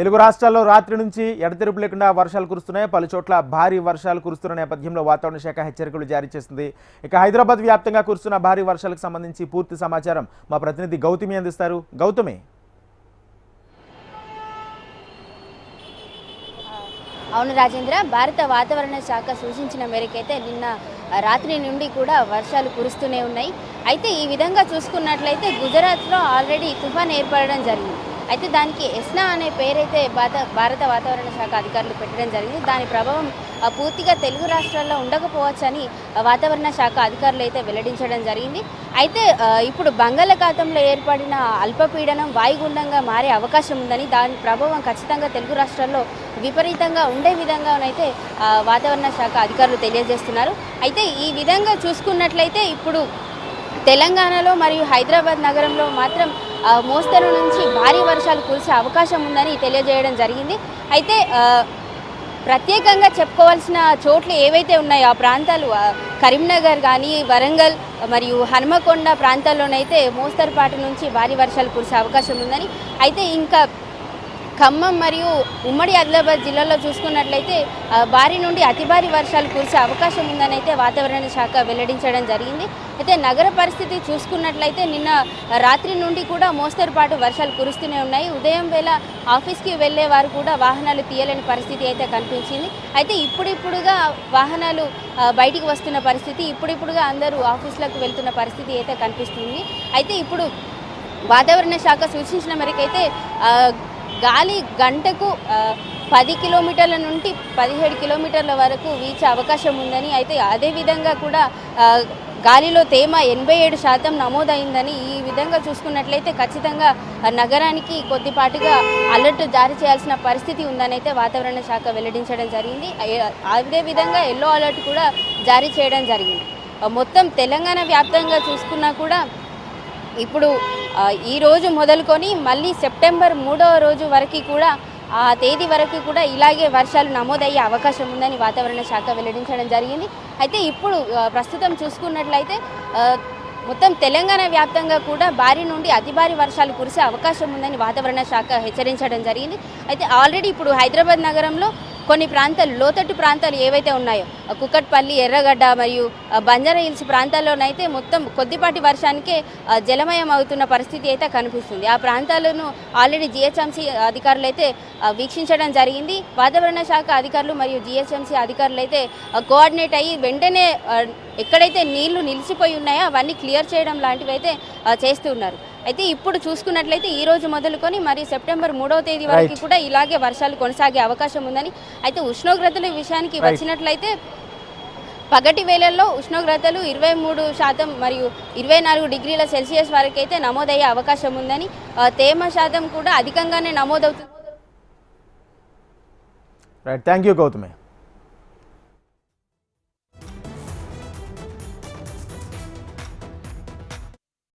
తెలుగు రాష్ట్రాల్లో రాత్రి నుంచి ఎడతెరుపు లేకుండా వర్షాలు కురుస్తున్నాయి. పలు చోట్ల భారీ వర్షాలు కురుస్తున్న నేపథ్యంలో వాతావరణ శాఖ హెచ్చరికలు జారీ చేసింది. ఇక హైదరాబాద్ వ్యాప్తంగా కురుస్తున్న భారీ వర్షాలకు సంబంధించి పూర్తి సమాచారం మా ప్రతినిధి గౌతమి అందిస్తారు. గౌతమి. అవును రాజేంద్ర భారత వాతావరణ శాఖ సూచించిన మేరకైతే నిన్న రాత్రి నుండి కూడా వర్షాలు కురుస్తూనే ఉన్నాయి. అయితే ఈ విధంగా చూసుకున్నట్లయితే గుజరాత్లో ఆల్రెడీ తుఫాన్ ఏర్పడడం జరిగింది. అయితే దానికి ఎస్నా అనే పేరైతే భారత భారత వాతావరణ శాఖ అధికారులు పెట్టడం జరిగింది. దాని ప్రభావం పూర్తిగా తెలుగు రాష్ట్రాల్లో ఉండకపోవచ్చని వాతావరణ శాఖ అధికారులు అయితే వెల్లడించడం జరిగింది. అయితే ఇప్పుడు బంగాళాఖాతంలో ఏర్పడిన అల్పపీడనం వాయుగుండంగా మారే అవకాశం ఉందని దాని ప్రభావం ఖచ్చితంగా తెలుగు రాష్ట్రాల్లో విపరీతంగా ఉండే విధంగానైతే వాతావరణ శాఖ అధికారులు తెలియజేస్తున్నారు. అయితే ఈ విధంగా చూసుకున్నట్లయితే ఇప్పుడు తెలంగాణలో మరియు హైదరాబాద్ నగరంలో మాత్రం మోస్తరు నుంచి భారీ వర్షాలు కురిసే అవకాశం ఉందని తెలియజేయడం జరిగింది. అయితే ప్రత్యేకంగా చెప్పుకోవాల్సిన చోట్లు ఏవైతే ఉన్నాయో ఆ ప్రాంతాలు కరీంనగర్ కానీ వరంగల్ మరియు హనుమకొండ ప్రాంతాల్లోనైతే మోస్తరుపాటి నుంచి భారీ వర్షాలు కురిసే అవకాశం ఉందని. అయితే ఇంకా ఖమ్మం మరియు ఉమ్మడి ఆదిలాబాద్ జిల్లాలో చూసుకున్నట్లయితే భారీ నుండి అతి భారీ వర్షాలు కురిసే అవకాశం ఉందని అయితే వాతావరణ శాఖ వెల్లడించడం జరిగింది. అయితే నగర పరిస్థితి చూసుకున్నట్లయితే నిన్న రాత్రి నుండి కూడా మోస్తరు పాటు వర్షాలు కురుస్తూనే ఉన్నాయి. ఉదయం వేళ ఆఫీస్కి వెళ్ళే వారు కూడా వాహనాలు తీయలేని పరిస్థితి అయితే కనిపించింది. అయితే ఇప్పుడిప్పుడుగా వాహనాలు బయటికి వస్తున్న పరిస్థితి ఇప్పుడిప్పుడుగా అందరూ ఆఫీసులకు వెళ్తున్న పరిస్థితి అయితే కనిపిస్తుంది. అయితే ఇప్పుడు వాతావరణ శాఖ సూచించిన మేరకైతే గాలి గంటకు పది కిలోమీటర్ల నుండి పదిహేడు కిలోమీటర్ల వరకు వీచే అవకాశం ఉందని అయితే అదేవిధంగా కూడా గాలిలో తేమ ఎనభై ఏడు శాతం నమోదైందని ఈ విధంగా చూసుకున్నట్లయితే ఖచ్చితంగా నగరానికి కొద్దిపాటుగా అలర్ట్ జారీ చేయాల్సిన పరిస్థితి ఉందని అయితే వాతావరణ శాఖ వెల్లడించడం జరిగింది. అదేవిధంగా అదే విధంగా ఎల్లో అలర్ట్ కూడా జారీ చేయడం జరిగింది. మొత్తం తెలంగాణ వ్యాప్తంగా చూసుకున్నా కూడా ఇప్పుడు ఈరోజు మొదలుకొని మళ్ళీ సెప్టెంబర్ మూడవ రోజు వరకు కూడా ఆ తేదీ వరకు కూడా ఇలాగే వర్షాలు నమోదయ్యే అవకాశం ఉందని వాతావరణ శాఖ వెల్లడించడం జరిగింది. అయితే ఇప్పుడు ప్రస్తుతం చూసుకున్నట్లయితే మొత్తం తెలంగాణ వ్యాప్తంగా కూడా భారీ నుండి అతి భారీ వర్షాలు కురిసే అవకాశం ఉందని వాతావరణ శాఖ హెచ్చరించడం జరిగింది. అయితే ఆల్రెడీ ఇప్పుడు హైదరాబాద్ నగరంలో కొన్ని ప్రాంతాలు లోతట్టు ప్రాంతాలు ఏవైతే ఉన్నాయో కుక్కట్పల్లి ఎర్రగడ్డ మరియు బంజారా హిల్స్ ప్రాంతాల్లోనైతే మొత్తం కొద్దిపాటి వర్షానికే జలమయం అవుతున్న పరిస్థితి అయితే కనిపిస్తుంది. ఆ ప్రాంతాలను ఆల్రెడీ జిహెచ్ఎంసీ అధికారులు అయితే వీక్షించడం జరిగింది. వాతావరణ శాఖ అధికారులు మరియు జిహెచ్ఎంసీ అధికారులు అయితే కోఆర్డినేట్ అయ్యి వెంటనే ఎక్కడైతే నీళ్ళు నిలిచిపోయి ఉన్నాయో అవన్నీ క్లియర్ చేయడం లాంటివి అయితే చేస్తూ ఉన్నారు. అయితే ఇప్పుడు చూసుకున్నట్లయితే ఈ రోజు మొదలుకొని మరి సెప్టెంబర్ మూడవ తేదీ వరకు. కూడా ఇలాగే వర్షాలు కొనసాగే అవకాశం ఉందని అయితే ఉష్ణోగ్రతల విషయానికి. వచ్చినట్లయితే పగటి వేళల్లో ఉష్ణోగ్రతలు ఇరవై మూడు శాతం మరియు ఇరవై నాలుగు డిగ్రీల సెల్సియస్ వరకు అయితే నమోదయ్యే అవకాశం ఉందని తేమ శాతం కూడా అధికంగానే నమోదవుతుంది రైట్ థ్యాంక్ యూ గౌతమి